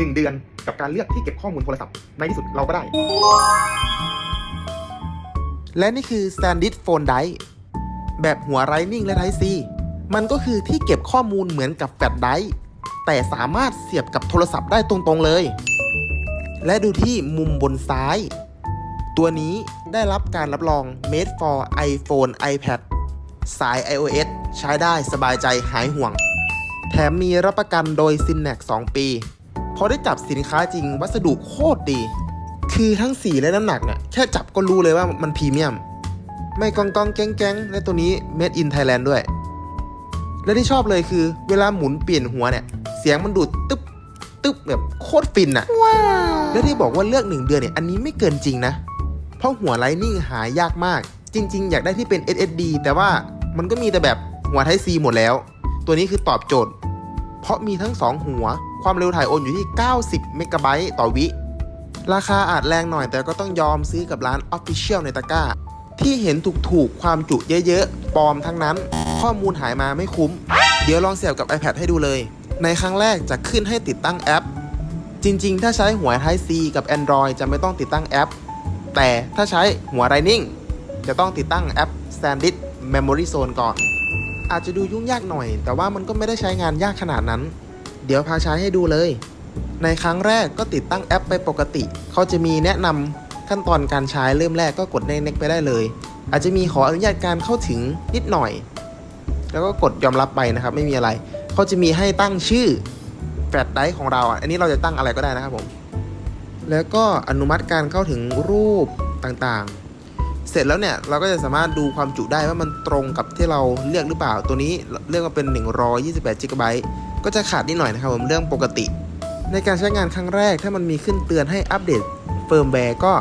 1 เดือนกับการเลือกที่เก็บข้อมูลโทรศัพท์ ในที่สุดเราก็ได้ และนี่คือ SanDisk Phone Drive แบบหัว Lightning และ Type C มันก็คือที่เก็บข้อมูลเหมือนกับแฟลชไดรฟ์แต่สามารถเสียบกับโทรศัพท์ได้ตรงๆเลย และดูที่มุมบนซ้าย ตัวนี้ได้รับการรับรอง Made for iPhone iPad สาย iOS ใช้ได้สบายใจหายห่วง แถมมีรับประกันโดย s y n a x 2 ปี พอได้จับสินค้าจริงวัสดุโคตรดี คือทั้งสีและน้ำหนักเนี่ยแค่จับก็รู้เลยว่ามันพรีเมียม ไม่กองกองแก๊งแก๊งและตัวนี้ Made in Thailand ด้วย และที่ชอบเลยคือเวลาหมุนเปลี่ยนหัวเนี่ย เสียงมันดูดตึ๊บตึ๊บแบบโคตรฟินอะและที่บอกว่าเลือก1เดือนเนี่ยอันนี้ไม่เกินจริงนะ เพราะหัวไลนิ่งหายากมาก จริง ๆ อยากได้ที่เป็น SSD แต่ว่ามันก็มีแต่แบบหัว Type C หมดแล้ว ตัวนี้คือตอบโจทย์ เพราะมีทั้ง 2 หัว ความเร็วถ่ายโอนอยู่ที่ 90 เมกะไบต์ต่อวิ ราคาอาจแรงหน่อยแต่ก็ต้องยอมซื้อกับร้าน Official ในตะกร้า ที่เห็นถูกๆ ความจุเยอะๆ ปลอมทั้งนั้น ข้อมูลหายมาไม่คุ้ม เดี๋ยวลองเสียบกับ iPad ให้ดูเลย ในครั้งแรกจะขึ้นให้ติดตั้งแอป จริงๆ ถ้าใช้หัว Type C กับ Android จะไม่ต้องติดตั้งแอป แต่ถ้าใช้หัว Lightning จะต้องติดตั้งแอป SanDisk Memory Zone ก่อน อาจจะดูยุ่งยากหน่อย แต่ว่ามันก็ไม่ได้ใช้งานยากขนาดนั้น เดี๋ยวพาใช้ให้ดูเลย ในครั้งแรกก็ติดตั้งแอปไปปกติ เขาจะมีแนะนำขั้นตอนการใช้เริ่มแรกก็กด next ไปได้เลย อาจจะมีขออนุญาตการเข้าถึงนิดหน่อย แล้วก็กดยอมรับไปนะครับไม่มีอะไร เขาจะมีให้ตั้งชื่อแฟลชไดร์ของเราอะอันนี้เราจะตั้งอะไรก็ได้นะครับผมแล้วก็อนุมัติการเข้าถึงรูปต่างๆ เสร็จแล้วเนี่ยเราก็จะสามารถดูความจุได้ว่ามันตรงกับที่เราเลือกหรือเปล่า ตัวนี้เลือกมาเป็น 128 g b ก็จะขาดนิดหน่อยนะครับผมเรื่องปกติ ในการใช้งานครั้งแรกถ้ามันมีขึ้นเตือนให้อัปเดตเฟิร์มแวร์ก็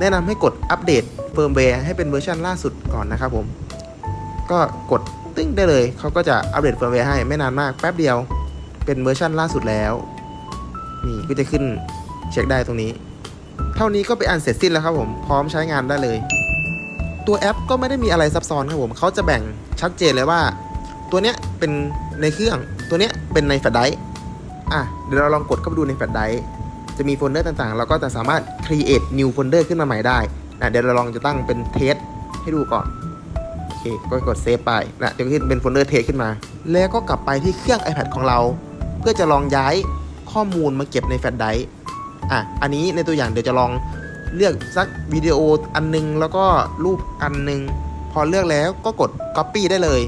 แนะนำให้กดอัปเดตเฟิร์มแวร์ให้เป็นเวอร์ชันล่าสุดก่อนนะครับผม ก็กดตึ้งได้เลย เขาก็จะอัปเดตเฟิร์มแวร์ให้ไม่นานมาก แป๊บเดียวเป็นเวอร์ชันล่าสุดแล้ว นี่ก็จะขึ้นเช็คได้ตรงนี้ เท่านี้ก็ไปอันเสร็จสิ้นแล้วครับผมพร้อมใช้งานได้เลย ตัวแอปก็ไม่ได้มีอะไรซับซ้อนครับผมเขาจะแบ่งชัดเจนเลยว่า ตัวเนี้ยเป็นในเครื่อง ตัวเนี้ยเป็นในแฟลชไดร์อะ เดี๋ยวเราลองกดเข้าไปดูในแฟลชไดร์จะมีโฟลเดอร์ต่างๆ เราก็จะสามารถ create new folder ขึ้นมาใหม่ได้นะเดี๋ยวเราลองจะตั้งเป็นเทสให้ดูก่อน โอเค ก็กดเซฟไปนะจะขึ้นเป็นโฟลเดอร์เทสขึ้นมา แล้วก็กลับไปที่เครื่อง iPad ของเรา เพื่อจะลองย้ายข้อมูลมาเก็บในแฟลชไดร์อะ อันนี้ในตัวอย่างเดี๋ยวจะลองเลือกสักวิดีโออันนึง แล้วก็รูปอันนึง พอเลือกแล้วก็กด Copy ได้เลย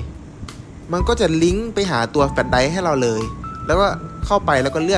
มันก็จะลิงก์ไปหาตัวแฟลชไดรฟ์ให้เราเลย แล้วก็เข้าไปแล้วก็เลือก